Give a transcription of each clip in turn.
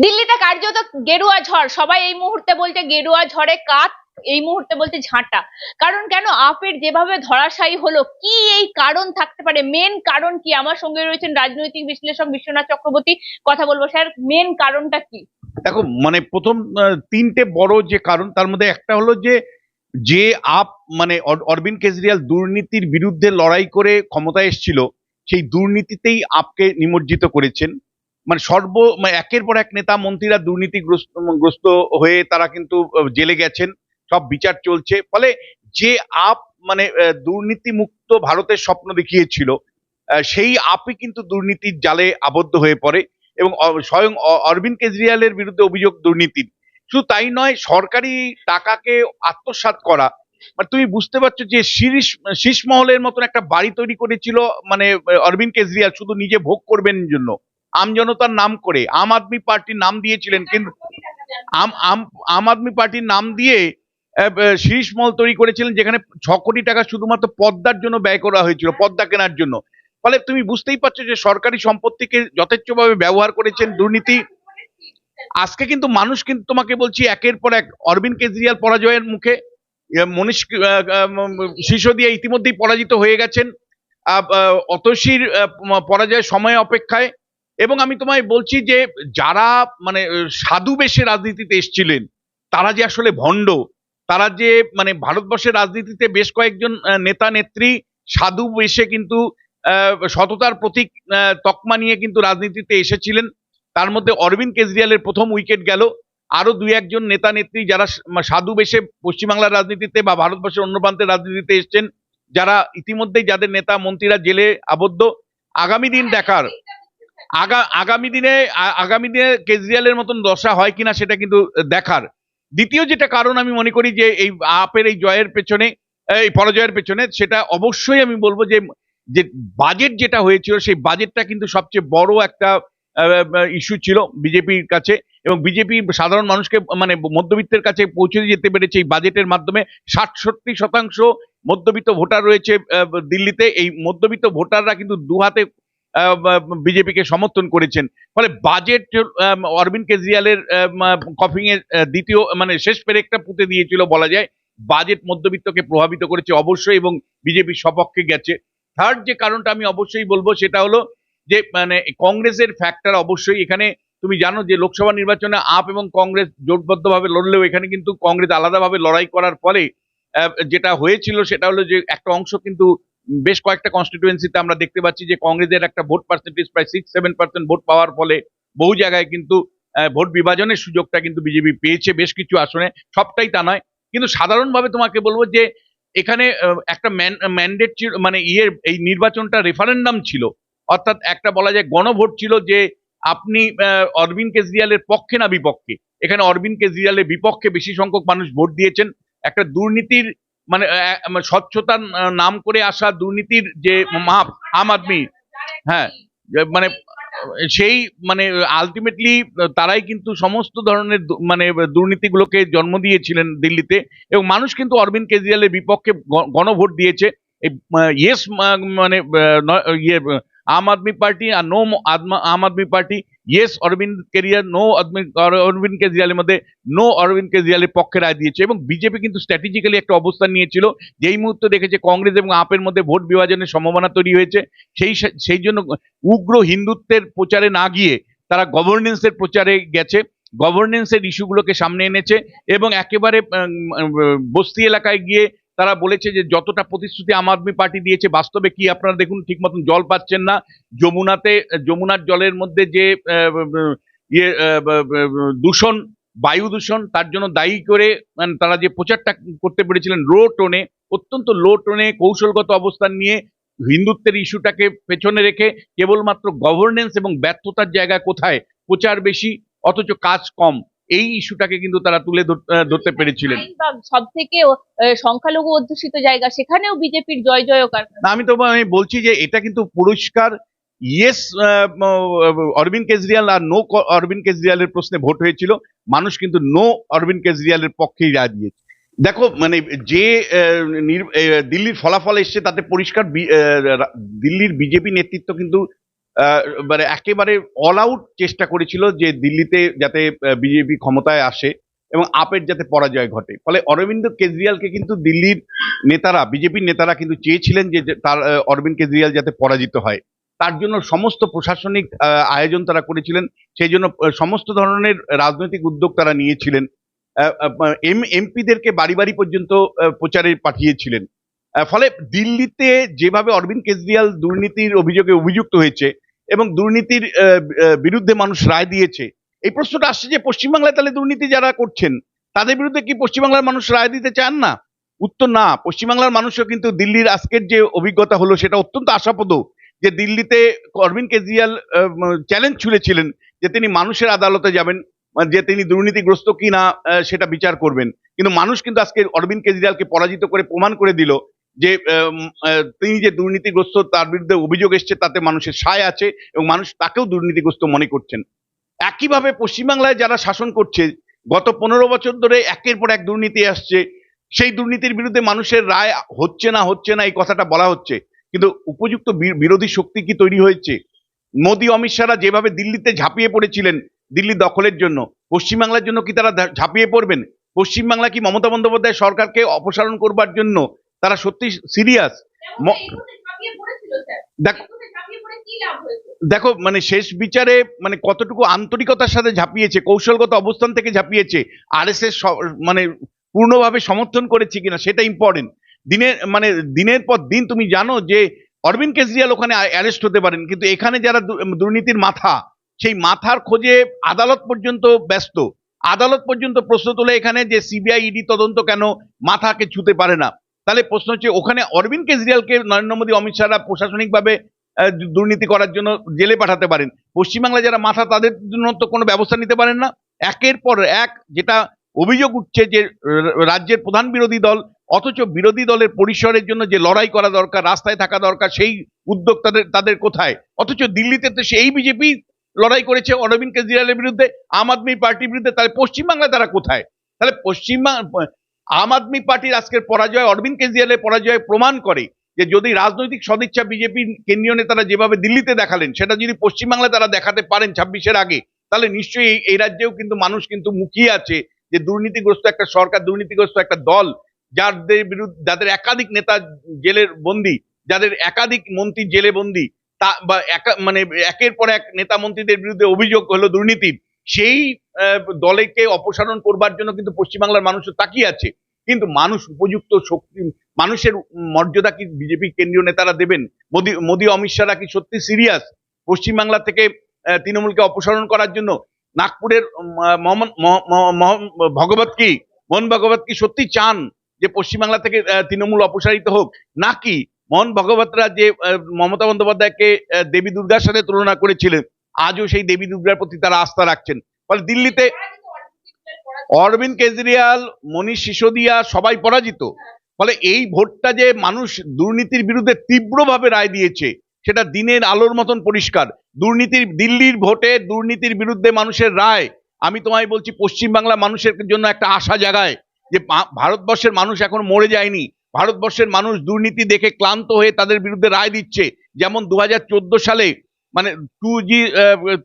দিল্লিতে কার্যত গেরুয়া ঝড়। সবাই এই মুহূর্তে বলছে গেরুয়া ঝড়ে কাত, এই মুহূর্তে বলছে ঝাঁটা। কারণ কেন? আপের যেভাবে ধরাশায়ী হলো, কি এই কারণ থাকতে পারে? মেন কারণ কি? আমার সঙ্গে রয়েছেন রাজনৈতিক বিশ্লেষক বিশ্বনাথ চক্রবর্তী। কথা বলব, স্যার মেন কারণটা কি? দেখো মানে প্রথম তিনটে বড় যে কারণ, তার মধ্যে একটা হলো যে যে আপ মানে অর- অরবিন্দ কেজরিওয়াল দুর্নীতির বিরুদ্ধে লড়াই করে ক্ষমতায় এসেছিল, সেই দুর্নীতিতেই আপকে নিমজ্জিত করেছেন। মানে সর্ব মানে একের পর এক নেতা মন্ত্রীরা দুর্নীতিগ্রস্ত, গ্রস্ত হয়ে তারা কিন্তু জেলে গেছেন। সব বিচার চলছে। ফলে যে আপ মানে দুর্নীতিমুক্ত ভারতের স্বপ্ন দেখিয়েছিল সেই আপই কিন্তু দুর্নীতির জালে আবদ্ধ হয়ে পড়ে এবং স্বয়ং অরবিন্দ কেজরিওয়ালের বিরুদ্ধে অভিযোগ দুর্নীতির। শুধু তাই নয়, সরকারি টাকাকে আত্মসাৎ করা মানে তুমি বুঝতে পারছ যে শীর্ষ শীষ মহলের মতন একটা বাড়ি তৈরি করেছিল মানে অরবিন্দ কেজরিওয়াল, শুধু নিজে ভোগ করবেন জন্য। আমজনতার নাম করে, আম আদমি পার্টির নাম দিয়েছিলেন কিন্তু আম আম আম আদমি পার্টির নাম দিয়ে শীর্ষ মহল তৈরি করেছিলেন যেখানে ছ কোটি টাকা শুধুমাত্র পদ্মার জন্য ব্যয় করা হয়েছিল, পদ্মা কেনার জন্য। ফলে তুমি বুঝতেই পারছ যে সরকারি সম্পত্তিকে যথেচ্ছভাবে ব্যবহার করেছেন দুর্নীতি। আজকে কিন্তু মানুষ কিন্তু তোমাকে বলছি একের পর এক অরবিন্দ কেজরিওয়াল পরাজয়ের মুখে মনীষ সিসোদিয়া ইতিমধ্যেই পরাজিত হয়ে গেছেন। অতসীর পরাজয়ের সময় অপেক্ষায় এবং আমি তোমায় বলছি যে যারা মানে সাধু বেশে রাজনীতিতে এসছিলেন, তারা যে আসলে ভণ্ড, তারা যে মানে ভারতবর্ষের রাজনীতিতে বেশ কয়েকজন নেতা, নেত্রী সাধু বেশে কিন্তু সততার প্রতীক তকমা নিয়ে কিন্তু রাজনীতিতে এসেছিলেন। তার মধ্যে অরবিন্দ কেজরিওয়ালের প্রথম উইকেট গেল। আরও দুই একজন নেতা, নেত্রী যারা সাধু বেশে পশ্চিমবাংলার রাজনীতিতে বা ভারতবর্ষের অন্য প্রান্তের রাজনীতিতে এসছেন, যারা ইতিমধ্যেই যাদের নেতা, মন্ত্রীরা জেলে আবদ্ধ। আগামী দিন দেখার আগা, আগামী দিনে আগামী দিনে কেজরিওয়ালের মতন দশা হয় কিনা সেটা কিন্তু দেখার। দ্বিতীয় যেটা কারণ আমি মনে করি যে এই আপের এই জয়ের পেছনে, এই পরাজয়ের পেছনে, সেটা অবশ্যই আমি বলব যে যে বাজেট যেটা হয়েছিল, সেই বাজেটটা কিন্তু সবচেয়ে বড় একটা ইস্যু ছিল বিজেপির কাছে। এবং বিজেপি সাধারণ মানুষকে মানে মধ্যবিত্তের কাছে পৌঁছে যেতে পেরেছে এই বাজেটের মাধ্যমে। ষাট সত্তর শতাংশ মধ্যবিত্ত ভোটার রয়েছে দিল্লিতে। এই মধ্যবিত্ত ভোটাররা কিন্তু দুহাতে বিজেপিকে সমর্থন করেছেন। ফলে বাজেট অরবিন্দ কেজরিওয়ালের কফিং এর দ্বিতীয় মানে শেষ পেরেকটা পুঁতে দিয়েছিল বলা যায়। বাজেট মধ্যবিত্তকে প্রভাবিত করেছে অবশ্যই এবং বিজেপির সপক্ষে গেছে। থার্ড যে কারণটা আমি অবশ্যই বলব সেটা হলো যে মানে কংগ্রেসের ফ্যাক্টর অবশ্যই। এখানে তুমি জানো যে লোকসভা নির্বাচনে আপ এবং কংগ্রেস জোটবদ্ধভাবে লড়লেও এখানে কিন্তু কংগ্রেস আলাদাভাবে লড়াই করার ফলে যেটা হয়েছিল সেটা হলো যে একটা অংশ কিন্তু বেশ কয়েকটা কনস্টিটুয়েন্সিতে আমরা দেখতে পাচ্ছি যে কংগ্রেসের একটা ভোট পার্সেন্টেজ প্রায় সিক্স সেভেন পার্সেন্ট ভোট পাওয়ার ফলে বহু জায়গায় কিন্তু ভোট বিভাজনের সুযোগটা কিন্তু বিজেপি পেয়েছে বেশ কিছু আসনে। সবটাই তা নয়। কিন্তু সাধারণভাবে তোমাকে বলব যে এখানে একটা ম্যান্ডেট ছিল মানে ইয়ে এই নির্বাচনটা রেফারেন্ডাম ছিল। অর্থাৎ একটা বলা যায় গণভোট ছিল যে আপনি অরবিন্দ কেজরিওয়ালের পক্ষে না বিপক্ষে। এখানে অরবিন্দ কেজরিওয়ালের বিপক্ষে বেশি সংখ্যক মানুষ ভোট দিয়েছেন। একটা দুর্নীতির মানে আহ, স্বচ্ছতার নাম করে আসা দুর্নীতির যে মাপ আম আদমি হ্যাঁ মানে সেই মানে আলটিমেটলি তারাই কিন্তু সমস্ত ধরনের মানে দুর্নীতিগুলোকে জন্ম দিয়েছিলেন দিল্লিতে এবং মানুষ কিন্তু অরবিন্দ কেজরিওয়ালের বিপক্ষে গণভোট দিয়েছে। ইয়েস মানে ইয়ে আম আদমি পার্টি আর no Aam Aadmi Party yes Arvind career no Aadmi Arvind কেজরিওয়ালের মধ্যে নো অরবিন্দ কেজরিওয়ালের পক্ষে রায় দিয়েছে এবং বিজেপি কিন্তু স্ট্র্যাটেজিক্যালি একটা অবস্থান নিয়েছিল যেই মুহূর্তে দেখেছে কংগ্রেস এবং আপের মধ্যে ভোট বিভাজনের সম্ভাবনা তৈরি হয়েছে। সেই সেই জন্য উগ্র হিন্দুত্বের প্রচারে না গিয়ে তারা গভর্নেন্সের প্রচারে গেছে। গভর্নেন্সের ইস্যুগুলোকে সামনে এনেছে এবং একেবারে বস্তি এলাকায় গিয়ে তারা বলেছে যে যতটা প্রতিশ্রুতি আম আদমি পার্টি দিয়েছে, বাস্তবে কি আপনারা দেখুন ঠিক মতন জল পাচ্ছেন না। যমুনাতে, যমুনার জলের মধ্যে যে ইয়ে দূষণ, বায়ু দূষণ, তার জন্য দায়ী করে মানে তারা যে প্রচারটা করতে পেরেছিলেন লো টোনে, অত্যন্ত লো টোনে কৌশলগত অবস্থান নিয়ে হিন্দুত্বের ইস্যুটাকে পেছনে রেখে কেবলমাত্র গভর্নেন্স এবং ব্যর্থতার জায়গা কোথায়? প্রচার বেশি, অথচ কাজ কম। এই ইস্যুটাকে কিন্তু তারা তুলে ধর- ধরতে পেরেছিলেন। সব থেকে সংখ্যালঘু অধ্যুষিত জায়গা সেখানেও বিজেপির জয় জয়কার। আমি তো আমি বলছি যে এটা কিন্তু পুরস্কার ইয়েস অরবিন্দ কেজরিওয়াল আর নো অরবিন্দ কেজরিওয়ালের প্রশ্নে ভোট হয়েছিল। মানুষ কিন্তু নো অরবিন্দ কেজরিওয়ালের পক্ষেই রায় দিয়েছে। দেখো মানে যে দিল্লির ফলাফল এসছে তাতে পরিষ্কার দিল্লির বিজেপি নেতৃত্ব কিন্তু মানে একেবারে অল আউট চেষ্টা করেছিল যে দিল্লিতে যাতে বিজেপি ক্ষমতায় আসে এবং আপের যাতে পরাজয় ঘটে। ফলে অরবিন্দ কেজরিওয়ালকে কিন্তু দিল্লির নেতারা বিজেপির নেতারা কিন্তু চেয়েছিলেন যে তার অরবিন্দ কেজরিওয়াল যাতে পরাজিত হয়। তার জন্য সমস্ত প্রশাসনিক আয়োজন তারা করেছিলেন, সেই জন্য সমস্ত ধরনের রাজনৈতিক উদ্যোগ তারা নিয়েছিলেন। এম, এমপিদেরকে বাড়ি বাড়ি পর্যন্ত প্রচারে পাঠিয়েছিলেন। ফলে দিল্লিতে যেভাবে অরবিন্দ কেজরিওয়াল দুর্নীতির অভিযোগে অভিযুক্ত হয়েছে এবং দুর্নীতির বিরুদ্ধে মানুষ রায় দিয়েছে, এই প্রশ্নটা আসছে যে পশ্চিমবাংলায় তাহলে দুর্নীতি যারা করছেন, তাদের বিরুদ্ধে কি পশ্চিমবাংলার মানুষ রায় দিতে চান না? উত্তর না, পশ্চিমবাংলার মানুষও কিন্তু দিল্লির আজকের যে অভিজ্ঞতা হলো সেটা অত্যন্ত আশাপ্রদ যে দিল্লিতে অরবিন্দ কেজরিওয়াল চ্যালেঞ্জ ছুড়েছিলেন যে তিনি মানুষের আদালতে যাবেন, যে তিনি দুর্নীতিগ্রস্ত কি না সেটা বিচার করবেন। কিন্তু মানুষ কিন্তু আজকে অরবিন্দ কেজরিওয়ালকে পরাজিত করে প্রমাণ করে দিল যে তিনি যে দুর্নীতিগ্রস্ত তার বিরুদ্ধে অভিযোগ এসছে তাতে মানুষের সায় আছে এবং মানুষ তাকেও দুর্নীতিগ্রস্ত মনে করছেন। একইভাবে পশ্চিমবাংলায় যারা শাসন করছে, গত পনেরো বছর ধরে একের পর এক দুর্নীতি আসছে। সেই দুর্নীতির বিরুদ্ধে মানুষের রায় হচ্ছে না হচ্ছে না, এই কথাটা বলা হচ্ছে। কিন্তু উপযুক্ত বিরোধী শক্তি কি তৈরি হয়েছে? মোদী, অমিত শাহরা যেভাবে দিল্লিতে ঝাঁপিয়ে পড়েছিলেন, দিল্লি দখলের জন্য, পশ্চিমবাংলার জন্য কি তারা ঝাঁপিয়ে পড়বেন? পশ্চিমবাংলা কি মমতা বন্দ্যোপাধ্যায় সরকারকে অপসারণ করবার জন্য তারা সত্যি সিরিয়াস। দেখ- দেখো মানে শেষ বিচারে মানে কতটুকু আন্তরিকতার সাথে ঝাঁপিয়েছে কৌশলগত অবস্থান থেকে ঝাঁপিয়েছে আর এস এস মানে পূর্ণভাবে সমর্থন করেছে কিনা সেটা ইম্পর্টেন্ট দিনের মানে দিনের পর দিন তুমি জানো যে অরবিন্দ কেজরিওয়াল ওখানে অ্যারেস্ট হতে পারেন কিন্তু এখানে যারা দুর্নীতির মাথা সেই মাথার খোঁজে আদালত পর্যন্ত ব্যস্ত। আদালত পর্যন্ত প্রশ্ন তোলে এখানে যে সিবিআই ইডি তদন্ত কেন মাথাকে ছুতে পারে না। তাহলে প্রশ্ন হচ্ছে, ওখানে অরবিন্দ কেজরিওয়ালকে নরেন্দ্র মোদী, অমিত শাহরা প্রশাসনিকভাবে দুর্নীতি করার জন্য জেলে পাঠাতে পারেন। পশ্চিমবাংলায় যারা মাথা, তাদের জন্য তো কোনো ব্যবস্থা নিতে পারেন না। একের পর এক যেটা অভিযোগ উঠছে যে রাজ্যের প্রধান বিরোধী দল, অথচ বিরোধী দলের পরিসরের জন্য যে লড়াই করা দরকার, রাস্তায় থাকা দরকার, সেই উদ্যোগ তাদের তাদের কোথায়? অথচ দিল্লিতে তো সেই বিজেপি লড়াই করেছে অরবিন্দ কেজরিওয়ালের বিরুদ্ধে, আম আদমি পার্টির বিরুদ্ধে, তাহলে পশ্চিমবাংলায় তারা কোথায়? তাহলে পশ্চিমবাংলা আম আদমি পার্টির আজকের পরাজয়, অরবিন্দ কেজরিওয়ালের পরাজয় প্রমাণ করে যে যদি রাজনৈতিক সদিচ্ছা বিজেপির কেন্দ্রীয় নেতারা যেভাবে দিল্লিতে দেখালেন, সেটা যদি পশ্চিমবাংলায় তারা দেখাতে পারেন ছাব্বিশের আগে, তাহলে নিশ্চয়ই এই- রাজ্যেও কিন্তু মানুষ কিন্তু মুখিয়ে আছে যে দুর্নীতিগ্রস্ত একটা সরকার, দুর্নীতিগ্রস্ত একটা দল, যাদের বিরুদ্ধে, যাদের একাধিক নেতা জেলের বন্দী, যাদের একাধিক মন্ত্রী জেলে বন্দী, তা, বা একা মানে একের পর এক নেতা মন্ত্রীদের বিরুদ্ধে অভিযোগ হলো দুর্নীতির। সেই দলেকে অপসারণ করবার জন্য কিন্তু পশ্চিমবাংলার মানুষ তাকিয়ে আছে। কিন্তু মানুষ উপযুক্ত শক্তি, মানুষের মর্যাদা কি বিজেপি কেন্দ্রীয় নেতারা দেবেন? মোদী মোদী, অমিত শাহরা কি সত্যি সিরিয়াস? পশ্চিমবাংলা থেকে তৃণমূলকে অপসারণ করার জন্য নাগপুরের ভগবত কি, মোহন ভগবত কি সত্যি চান যে পশ্চিমবাংলা থেকে তৃণমূল অপসারিত হোক? নাকি মোহন ভগবতরা যে মমতা বন্দ্যোপাধ্যায়কে দেবী দুর্গার সাথে তুলনা করেছিলেন আজও সেই দেবী দুর্গার প্রতি তারা আস্থা রাখছেন। ফলে দিল্লিতে অরবিন্দ কেজরিওয়াল, মনীষ সিসোদিয়া সবাই পরাজিত। ফলে এই ভোটটা যে মানুষ দুর্নীতির বিরুদ্ধে তীব্রভাবে রায় দিয়েছে, সেটা দিনের আলোর মতন পরিষ্কার। দুর্নীতির, দিল্লির ভোটে দুর্নীতির বিরুদ্ধে মানুষের রায়। আমি তোমায় বলছি পশ্চিমবাংলা মানুষের জন্য একটা আশা জাগায় যে ভারতবর্ষের মানুষ এখন মরে যায়নি। ভারতবর্ষের মানুষ দুর্নীতি দেখে ক্লান্ত হয়ে তাদের বিরুদ্ধে রায় দিচ্ছে। যেমন দু হাজার চোদ্দ সালে মানে টু জি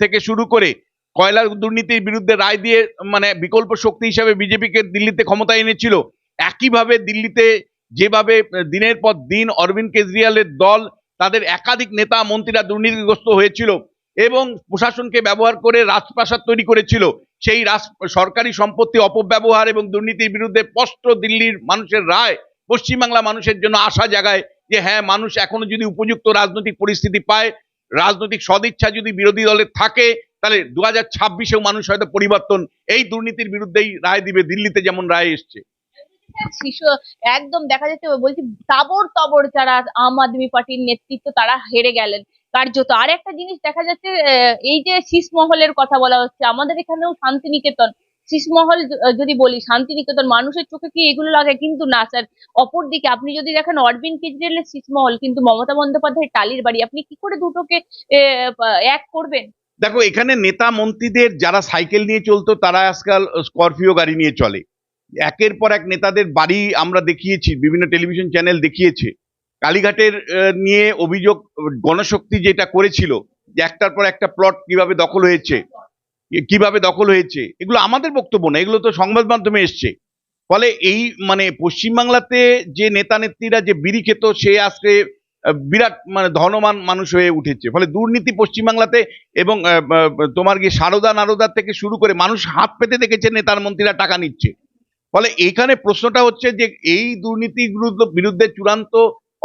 থেকে শুরু করে কয়লা দুর্নীতির বিরুদ্ধে রায় দিয়ে মানে বিকল্প শক্তি হিসাবে বিজেপিকে দিল্লিতে ক্ষমতায় এনেছিল, একইভাবে দিল্লিতে যেভাবে দিনের পর দিন অরবিন্দ কেজরিওয়ালের দল তাদের একাধিক নেতা মন্ত্রীরা দুর্নীতিগ্রস্ত হয়েছিল এবং প্রশাসনকে ব্যবহার করে রাজপ্রাসাদ তৈরি করেছিল। সেই রাজ, সরকারি সম্পত্তি অপব্যবহার এবং দুর্নীতির বিরুদ্ধে স্পষ্ট দিল্লির মানুষের রায় পশ্চিমবাংলা মানুষের জন্য আশা জাগায় যে হ্যাঁ মানুষ এখনও যদি উপযুক্ত রাজনৈতিক পরিস্থিতি পায় রাজনৈতিক সদিচ্ছা যদি বিরোধী দলের থাকে, তাহলে দু হাজার ছাব্বিশেও মানুষ হয়তো পরিবর্তন এই দুর্নীতির বিরুদ্ধেই রায় দিবে দিল্লিতে যেমন রায় এসছে। শিশু, একদম দেখা যাচ্ছে, বলছি তাবর তবর যারা আম আদমি পার্টির নেতৃত্ব, তারা হেরে গেলেন। কার্যত আর একটা জিনিস দেখা যাচ্ছে এই যে শীষমহলের কথা বলা হচ্ছে, আমাদের এখানেও শান্তিনিকেতন শীষমহল য- যদি বলি, শান্তিনিকেতন, মানুষের চোখে কি এগুলো লাগে? কিন্তু না, স্যার। অপরদিকে আপনি যদি দেখেন অরবিন্দ কেজরিওয়ালের শীষমহল কিন্তু মমতা বন্দ্যোপাধ্যায়ের টালির বাড়ি, আপনি কি করে দুটোকে এক করবেন? দেখো, এখানে নেতা মন্ত্রীদের যারা সাইকেল নিয়ে চলতো, তারা আজকাল স্করপিও গাড়ি নিয়ে চলে। একের পর এক নেতাদের বাড়ি আমরা দেখিয়েছি, বিভিন্ন টেলিভিশন চ্যানেল দেখিয়েছে। কালীঘাটের নিয়ে অভিযোগ, গণশক্তি যেটা করেছিল, যে একটার পর একটা প্লট কীভাবে দখল হয়েছে কীভাবে দখল হয়েছে? এগুলো আমাদের বক্তব্য না, এগুলো তো সংবাদ মাধ্যমে এসছে। ফলে এই মানে পশ্চিমবাংলাতে যে নেতা নেত্রীরা যে বিড়ি খেত, সে আজকে বিরাট মানে ধনবান মানুষ হয়ে উঠেছে। ফলে দুর্নীতি পশ্চিমবাংলাতে এবং তোমার গিয়ে সারদা নারদার থেকে শুরু করে মানুষ হাত পেতে দেখেছে নেতার মন্ত্রীরা টাকা নিচ্ছে। ফলে এখানে প্রশ্নটা হচ্ছে যে এই দুর্নীতির বিরুদ্ধে চূড়ান্ত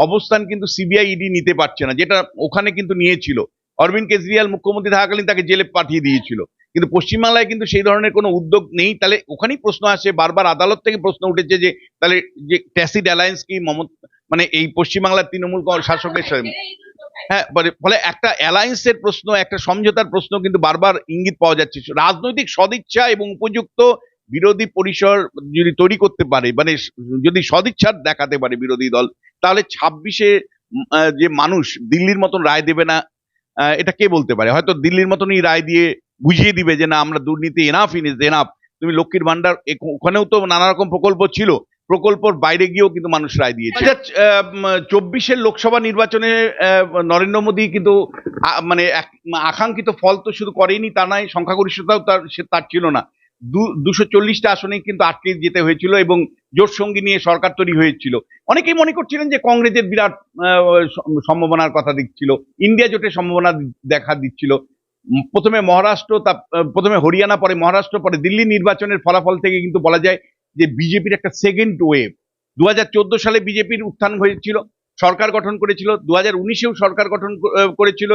অবস্থান কিন্তু সিবিআই ইডি নিতে পারছে না, যেটা ওখানে কিন্তু নিয়েছিল। অরবিন্দ কেজরিওয়াল মুখ্যমন্ত্রী থাকাকালীন তাকে জেলে পাঠিয়ে দিয়েছিল। কিন্তু পশ্চিমবাংলায় কিন্তু সেই ধরনের কোনো উদ্যোগ নেই। তাহলে ওখানেই প্রশ্ন আসে, বারবার আদালত থেকে প্রশ্ন উঠেছে যে, তাহলে যে ট্যাসিড অ্যালায়েন্স কি মমত মানে এই পশ্চিমবাংলার তৃণমূল শাসকের সাথে হ্যাঁ ফলে- একটা অ্যালায়েন্সের প্রশ্ন, একটা সমঝোতার প্রশ্ন কিন্তু বারবার ইঙ্গিত পাওয়া যাচ্ছে। রাজনৈতিক সদিচ্ছা এবং উপযুক্ত বিরোধী পরিসর যদি তৈরি করতে পারে মানে যদি সদিচ্ছা দেখাতে পারে বিরোধী দল, তাহলে ছাব্বিশে যে মানুষ দিল্লির মতন রায় দেবে না এটা কে বলতে পারে? হয়তো দিল্লির মতনই রায় দিয়ে বুঝিয়ে দিবে যে না আমরা দুর্নীতি এনাফ ইনিস এনাফ তুমি লক্ষ্মীর ভান্ডার ওখানেও তো নানা রকম প্রকল্প ছিল। প্রকল্পর বাইরে গিয়েও কিন্তু মানুষ রায় দিয়েছে। চব্বিশের লোকসভা নির্বাচনে নরেন্দ্র মোদী কিন্তু মানে আকাঙ্ক্ষিত ফল তো শুধু করেনি তা নয় সংখ্যাগরিষ্ঠতাও তার সে- তার ছিল না। দুশো চল্লিশটা আসনে কিন্তু আটকে যেতে হয়েছিল এবং জোট সঙ্গী নিয়ে সরকার তৈরি হয়েছিল। অনেকেই মনে করছিলেন যে কংগ্রেসের বিরাট সম্ভাবনার কথা দিচ্ছিল। ইন্ডিয়া জোটের সম্ভাবনা দেখা দিচ্ছিল। প্রথমে মহারাষ্ট্র, তা প্রথমে হরিয়ানা, পরে মহারাষ্ট্র, পরে দিল্লি নির্বাচনের ফলাফল থেকে কিন্তু বলা যায় যে বিজেপির একটা সেকেন্ড ওয়েভ দু হাজার চোদ্দ সালে বিজেপির উত্থান হয়েছিল, সরকার গঠন করেছিল দু হাজার উনিশেও সরকার গঠন করেছিল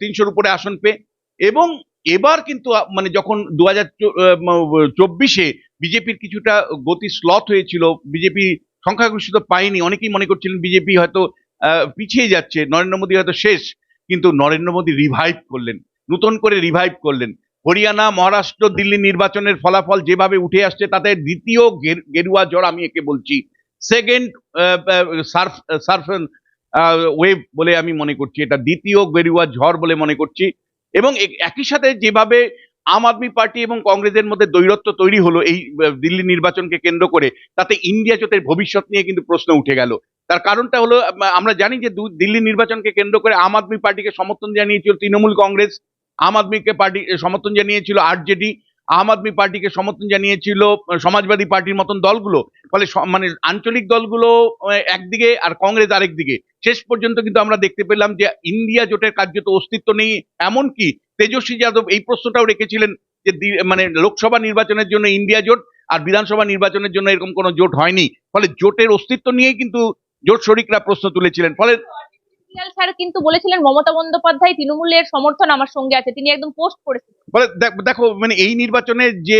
তিনশোর উপরে আসন পেয়ে। এবং এবার কিন্তু মানে যখন দু হাজার চব্বিশে বিজেপির কিছুটা গতি স্লথ হয়েছিল, বিজেপি সংখ্যাগরিষ্ঠতা পায়নি, অনেকেই মনে করছিলেন বিজেপি হয়তো পিছিয়ে যাচ্ছে, নরেন্দ্র মোদী হয়তো শেষ। কিন্তু নরেন্দ্র মোদী রিভাইভ করলেন, নতুন করে রিভাইভ করলেন। হরিয়ানা, মহারাষ্ট্র, দিল্লি নির্বাচনের ফলাফল যেভাবে উঠে আসছে, তাতে দ্বিতীয় গের- গেরুয়া জ্বর আমি একে বলছি। সেকেন্ড সার্ফ সার্ফ ওয়েভ বলে আমি মনে করছি, এটা দ্বিতীয় গেরুয়া ঝড় বলে মনে করছি। এবং একই সাথে যেভাবে আম আদমি পার্টি এবং কংগ্রেসের মধ্যে দৈরত্ব তৈরি হলো এই দিল্লি নির্বাচনকে কেন্দ্র করে, তাতে ইন্ডিয়া জোটের ভবিষ্যৎ নিয়ে কিন্তু প্রশ্ন উঠে গেল। তার কারণটা হলো আমরা জানি যে দিল্লি নির্বাচনকে কেন্দ্র করে আম আদমি পার্টিকে সমর্থন জানিয়েছিল তৃণমূল কংগ্রেস, আম আদমিকে পার্টি সমর্থন জানিয়েছিল আরজেডি, আম আদমি পার্টিকে সমর্থন জানিয়েছিল সমাজবাদী পার্টির মতন দলগুলো, ফলে মানে আঞ্চলিক দলগুলো একদিকে আর কংগ্রেস আরেকদিকে শেষ পর্যন্ত কিন্তু আমরা দেখতে পেলাম যে ইন্ডিয়া জোটের কার্যত অস্তিত্ব নেই, এমনকি তেজস্বী যাদব এই প্রশ্নটাও রেখেছিলেন যে মানে লোকসভা নির্বাচনের জন্য ইন্ডিয়া জোট আর বিধানসভা নির্বাচনের জন্য এরকম কোনো জোট হয়নি। ফলে জোটের অস্তিত্ব নিয়েই কিন্তু জোট শরিকরা প্রশ্ন তুলেছিলেন ফলে স্যার কিন্তু বলেছিলেন মমতা বন্দ্যোপাধ্যায় তৃণমূলের সমর্থন আমার সঙ্গে আছে তিনি একদম পোস্ট করেছিলেন ফলে দেখ- দেখো মানে এই যে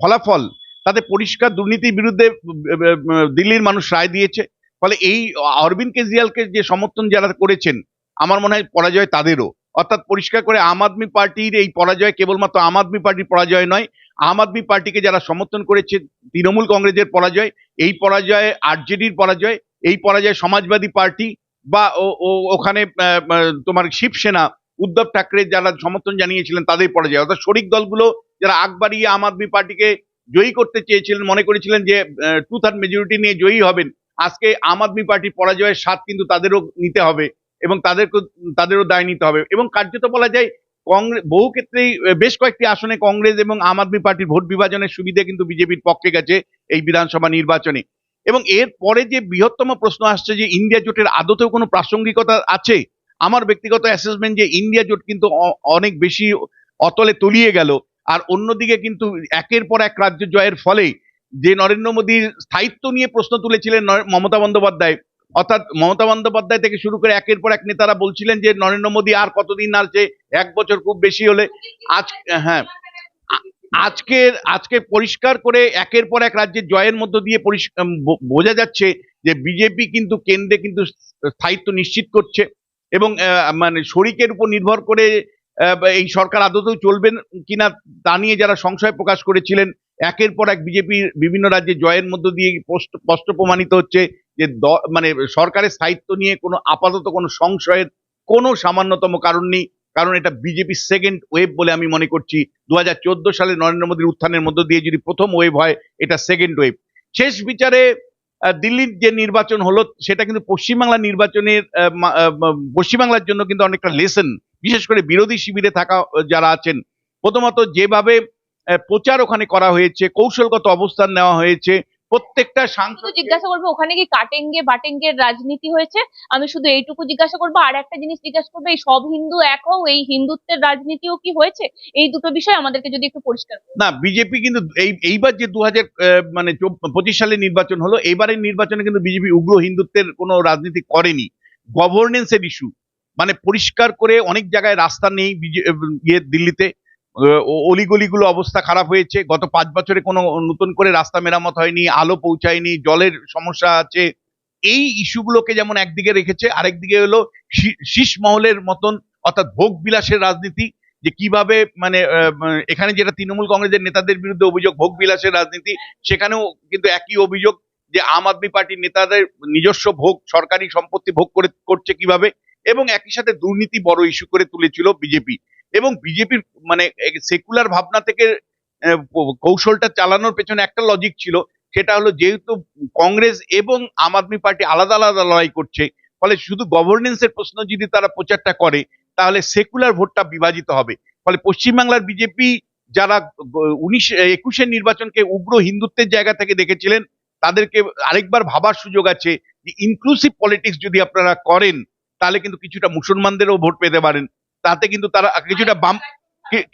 ফলাফল তাতে পরিষ্কার দুর্নীতির বিরুদ্ধে দিল্লির মানুষ রায় দিয়েছে। ফলে এই অরবিন্দ কেজরিওয়ালকে যে সমর্থন যারা করেছেন আমার মনে হয় পরাজয় তাদেরও। অর্থাৎ পরিষ্কার করে আম আদমি পার্টির এই পরাজয় কেবলমাত্র আম আদমি পার্টির পরাজয় নয় আম আদমি পার্টিকে যারা সমর্থন করেছে তৃণমূল কংগ্রেসের পরাজয় এই পরাজয় আরজেডির পরাজয় এই পরাজয় সমাজবাদী পার্টি বা ওখানে তোমার শিবসেনা, উদ্ধব ঠাকরে যারা সমর্থন জানিয়েছিলেন তাদের পরাজয়। অর্থাৎ শরিক দলগুলো যারা আগ বাড়িয়ে আম আদমি পার্টিকে জয়ী করতে চেয়েছিলেন, মনে করেছিলেন যে টু থার্ড মেজরিটি নিয়ে জয়ী হবেন, আজকে আম আদমি পার্টির পরাজয়ের স্বাদ কিন্তু তাদেরও নিতে হবে এবং তাদেরকে, তাদেরও দায় নিতে হবে। এবং কার্যত বলা যায় কংগ্রেস বহু ক্ষেত্রেই বেশ কয়েকটি আসনে কংগ্রেস এবং আম আদমি পার্টির ভোট বিভাজনের সুবিধা কিন্তু বিজেপির পক্ষে গেছে এই বিধানসভা নির্বাচনে। এবং এর পরে যে বৃহত্তম প্রশ্ন আসছে যে ইন্ডিয়া জোটের আদতেও কোনো প্রাসঙ্গিকতা আছে? আমার ব্যক্তিগত অ্যাসেসমেন্ট যে ইন্ডিয়া জোট কিন্তু অনেক বেশি অতলে তলিয়ে গেল। আর অন্যদিকে কিন্তু একের পর এক রাজ্য জয়ের ফলে যে নরেন্দ্র মোদীর স্থায়িত্ব নিয়ে প্রশ্ন তুলেছিলেন মমতা বন্দ্যোপাধ্যায়, অর্থাৎ মমতা বন্দ্যোপাধ্যায় থেকে শুরু করে একের পর এক নেতারা বলছিলেন যে নরেন্দ্র মোদী আর কতদিন আছে এক বছর খুব বেশি হলে আজ হ্যাঁ আজকের, আজকে পরিষ্কার করে একের পর এক রাজ্যের জয়ের মধ্য দিয়ে বোঝা যাচ্ছে যে বিজেপি কিন্তু কেন্দ্রে কিন্তু স্থায়িত্ব নিশ্চিত করছে এবং মানে শরিকের উপর নির্ভর করে এই সরকার আদতেও চলবেন কিনা তা নিয়ে যারা সংশয় প্রকাশ করেছিলেন, একের পর এক বিজেপির বিভিন্ন রাজ্যে জয়ের মধ্য দিয়ে স্পষ্ট প্রমাণিত হচ্ছে যে মানে সরকারের স্থায়িত্ব নিয়ে কোনো আপাতত কোনো সংশয়ের কোনো সামান্যতম কারণ নেই। কারণ এটা বিজেপি সেকেন্ড ওয়েভ বলে আমি মনে করছি। দু হাজার চোদ্দ সালে নরেন্দ্র মোদীর উত্থানের মধ্য দিয়ে যদি প্রথম ওয়েভ হয়, এটা সেকেন্ড ওয়েভ শেষ বিচারে দিল্লির যে নির্বাচন হলো, সেটা কিন্তু পশ্চিমবাংলা নির্বাচনের পশ্চিমবাংলার জন্য কিন্তু অনেকটা লেসন বিশেষ করে বিরোধী শিবিরে থাকা যারা আছেন, প্রথমত যেভাবে প্রচার ওখানে করা হয়েছে, কৌশলগত অবস্থান নেওয়া হয়েছে প্রত্যেকটা সাংসদ জিজ্ঞাসা করব ওখানে কি কাটেঙ্গে বাটেঙ্গের রাজনীতি হয়েছে? আমি শুধু এইটুকু জিজ্ঞাসা করব আর একটা জিনিস জিজ্ঞাসা করব এই সব হিন্দু এক হও এই হিন্দুত্বের রাজনীতিও কি হয়েছে? এই দুটো বিষয় আমাদেরকে যদি একটু পরিষ্কার না বিজেপি কিন্তু এই এইবার যে দু হাজার মানে পঁচিশ সালে নির্বাচন হলো এইবারের নির্বাচনে কিন্তু বিজেপি উগ্র হিন্দুত্বের কোনো রাজনীতি করেনি। গভর্নেন্সের ইস্যু মানে পরিষ্কার করে অনেক জায়গায় রাস্তা নেই ইয়ে দিল্লিতে। অলিগলিগুলো অবস্থা খারাপ হয়েছে। গত পাঁচ বছরে কোনো নতুন করে রাস্তা মেরামত হয়নি, আলো পৌঁছায়নি, জলের সমস্যা আছে। এই ইস্যুগুলোকে যেমন একদিকে রেখেছে, আরেকদিকে হলো শীষ মহলের মতন, অর্থাৎ ভোগ বিলাসের রাজনীতি, যে কীভাবে মানে এখানে যেটা তৃণমূল কংগ্রেসের নেতাদের বিরুদ্ধে অভিযোগ ভোগ বিলাসের রাজনীতি, সেখানেও কিন্তু একই অভিযোগ যে আম আদমি পার্টির নেতাদের নিজস্ব ভোগ, সরকারি সম্পত্তি ভোগ করে, করছে কীভাবে, এবং একই সাথে দুর্নীতি বড় ইস্যু করে তুলেছিল বিজেপি। এবং বিজেপির মানে সেকুলার ভাবনা থেকে কৌশলটা চালানোর পেছনে একটা লজিক ছিল। সেটা হলো যেহেতু কংগ্রেস এবং আম আদমি পার্টি আলাদা আলাদা লড়াই করছে, ফলে শুধু গভর্নেন্সের প্রশ্ন যদি তারা প্রচারটা করে, তাহলে সেকুলার ভোটটা বিভাজিত হবে। ফলে পশ্চিমবাংলার বিজেপি যারা উনিশ একুশের নির্বাচনকে উগ্র হিন্দুত্বের জায়গা থেকে দেখেছিলেন, তাদেরকে আরেকবার ভাবার সুযোগ আছে যে ইনক্লুসিভ পলিটিক্স যদি আপনারা করেন, তাহলে কিন্তু কিছুটা মুসলমানদেরও ভোট পেতে পারেন। তাতে কিন্তু তারা কিছুটা বাম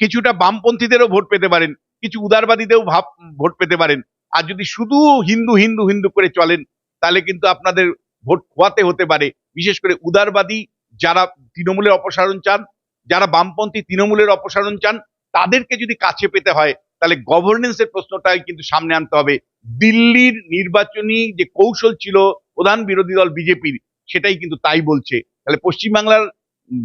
কিছুটা বামপন্থীদেরও ভোট পেতে পারেন, কিছু উদারবাদীদেরও ভাব, ভোট পেতে পারেন। আর যদি শুধু হিন্দু হিন্দু হিন্দু করে চলেন, তাহলে কিন্তু আপনাদের ভোট খোয়াতে হতে পারে। বিশেষ করে উদারবাদী যারা তৃণমূলের অপসারণ চান, যারা বামপন্থী তৃণমূলের অপসারণ চান, তাদেরকে যদি কাছে পেতে হয়, তাহলে গভর্নেন্সের প্রশ্নটাই কিন্তু সামনে আনতে হবে। দিল্লির নির্বাচনী যে কৌশল ছিল প্রধান বিরোধী দল বিজেপির, সেটাই কিন্তু তাই বলছে। তাহলে পশ্চিমবাংলার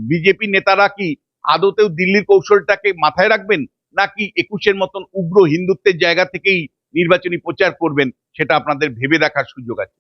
বিজেপি নেতারা কি আদতেও দিল্লির কৌশলটাকে মাথায় রাখবেন? নাকি একুশের মতন উগ্র হিন্দুত্বের জায়গা থেকেই নির্বাচনী প্রচার করবেন? সেটা আপনাদের ভেবে দেখার সুযোগ আছে।